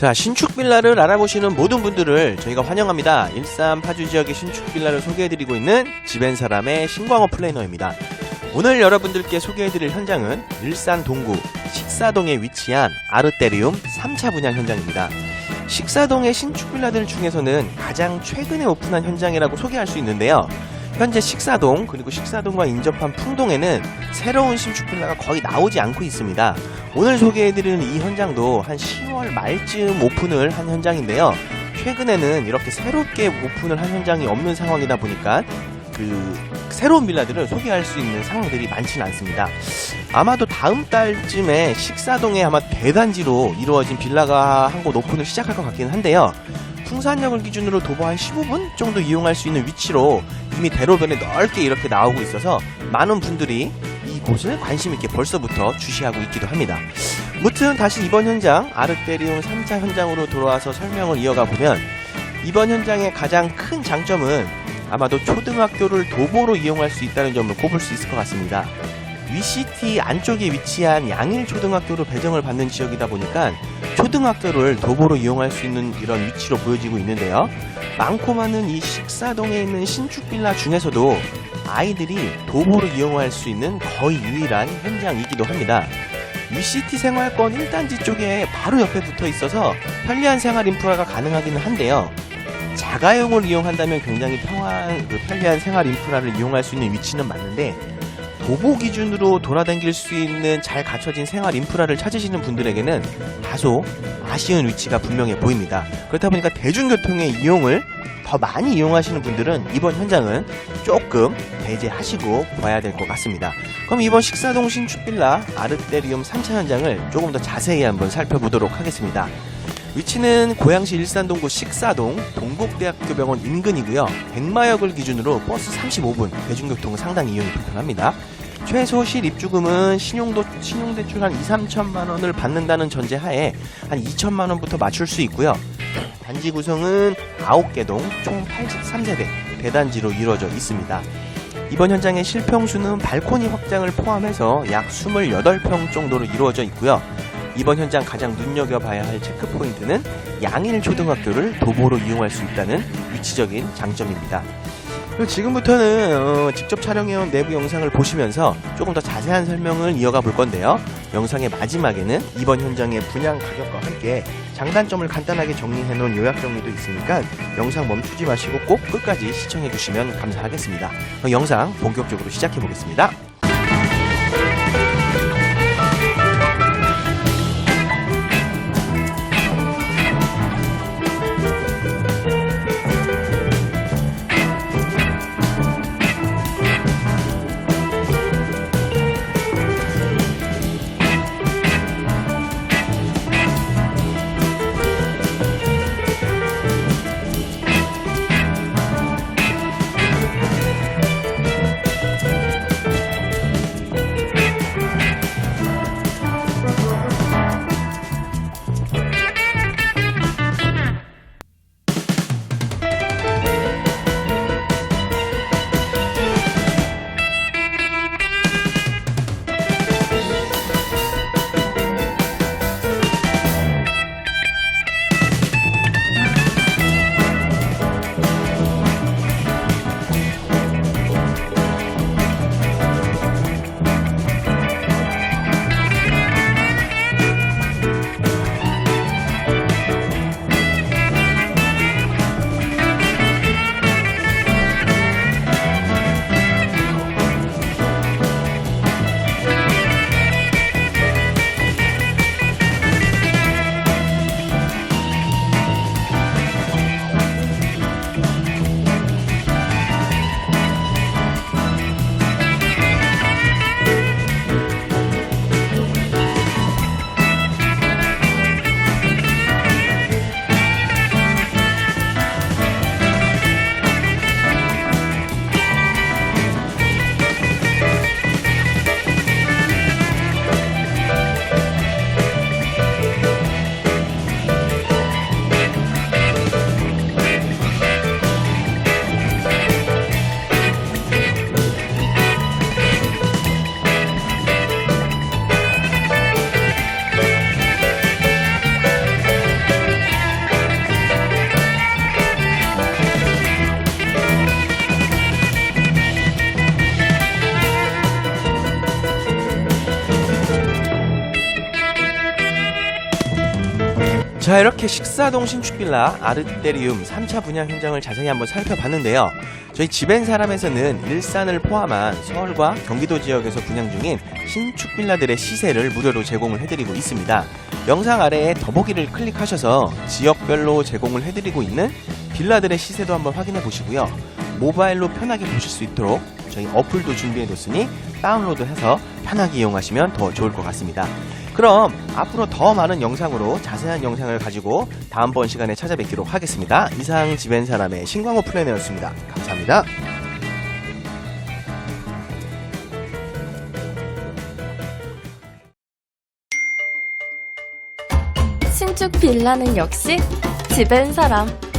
자, 신축 빌라를 알아보시는 모든 분들을 저희가 환영합니다. 일산 파주 지역의 신축 빌라를 소개해드리고 있는 집엔 사람의 신광호 플래너입니다. 오늘 여러분들께 소개해드릴 현장은 일산 동구 식사동에 위치한 아르테리움 3차 분양 현장입니다. 식사동의 신축 빌라들 중에서는 가장 최근에 오픈한 현장이라고 소개할 수 있는데요. 현재 식사동 그리고 식사동과 인접한 풍동에는 새로운 신축 빌라가 거의 나오지 않고 있습니다. 오늘 소개해드리는 이 현장도 한 10월 말쯤 오픈을 한 현장인데요. 최근에는 이렇게 새롭게 오픈을 한 현장이 없는 상황이다 보니까 그 새로운 빌라들을 소개할 수 있는 상황들이 많지는 않습니다. 아마도 다음 달쯤에 식사동에 아마 대단지로 이루어진 빌라가 한 곳 오픈을 시작할 것 같기는 한데요. 풍산역을 기준으로 도보 한 15분 정도 이용할 수 있는 위치로 이미 대로변에 넓게 이렇게 나오고 있어서 많은 분들이 이곳을 관심 있게 벌써부터 주시하고 있기도 합니다. 무튼 다시 이번 현장 아르테리움 3차 현장으로 돌아와서 설명을 이어가 보면 이번 현장의 가장 큰 장점은 아마도 초등학교를 도보로 이용할 수 있다는 점을 꼽을 수 있을 것 같습니다. 위시티 안쪽에 위치한 양일 초등학교로 배정을 받는 지역이다 보니까 초등학교를 도보로 이용할 수 있는 이런 위치로 보여지고 있는데요. 많고 많은 이 식사동에 있는 신축 빌라 중에서도 아이들이 도보로 이용할 수 있는 거의 유일한 현장이기도 합니다. 위시티 생활권 1단지 쪽에 바로 옆에 붙어 있어서 편리한 생활 인프라가 가능하기는 한데요. 자가용을 이용한다면 굉장히 평안, 그 편리한 생활 인프라를 이용할 수 있는 위치는 맞는데 도보 기준으로 돌아다닐 수 있는 잘 갖춰진 생활 인프라를 찾으시는 분들에게는 다소 아쉬운 위치가 분명해 보입니다. 그렇다 보니까 대중교통의 이용을 더 많이 이용하시는 분들은 이번 현장은 조금 배제하시고 봐야 될 것 같습니다. 그럼 이번 식사동 신 축 빌라 아르테리움 3차 현장을 조금 더 자세히 한번 살펴보도록 하겠습니다. 위치는 고양시 일산동구 식사동 동국대학교 병원 인근이고요. 백마역을 기준으로 버스 35분, 대중교통은 상당히 이용이 불편합니다. 최소 실입주금은 신용도, 신용대출 한 2, 3천만 원을 받는다는 전제하에 한 2천만 원부터 맞출 수 있고요. 단지 구성은 9개 동, 총 83세대, 대단지로 이루어져 있습니다. 이번 현장의 실평수는 발코니 확장을 포함해서 약 28평 정도로 이루어져 있고요. 이번 현장 가장 눈여겨봐야 할 체크포인트는 양일 초등학교를 도보로 이용할 수 있다는 위치적인 장점입니다. 지금부터는 어, 직접 촬영해온 내부 영상을 보시면서 조금 더 자세한 설명을 이어가 볼 건데요. 영상의 마지막에는 이번 현장의 분양 가격과 함께 장단점을 간단하게 정리해 놓은 요약 정리도 있으니까 영상 멈추지 마시고 꼭 끝까지 시청해 주시면 감사하겠습니다. 영상 본격적으로 시작해 보겠습니다. 자 이렇게 식사동 신축빌라 아르테리움 3차 분양 현장을 자세히 한번 살펴봤는데요. 저희 집엔 사람에서는 일산을 포함한 서울과 경기도 지역에서 분양 중인 신축 빌라들의 시세를 무료로 제공을 해드리고 있습니다. 영상 아래에 더보기를 클릭하셔서 지역별로 제공을 해드리고 있는 빌라들의 시세도 한번 확인해 보시고요. 모바일로 편하게 보실 수 있도록 저희 어플도 준비해뒀으니 다운로드해서 편하게 이용하시면 더 좋을 것 같습니다. 그럼 앞으로 더 많은 영상으로 자세한 영상을 가지고 다음번 시간에 찾아뵙기로 하겠습니다. 이상 집엔 사람의 신광호 플래너였습니다. 감사합니다. 신축 빌라는 역시 집엔 사람.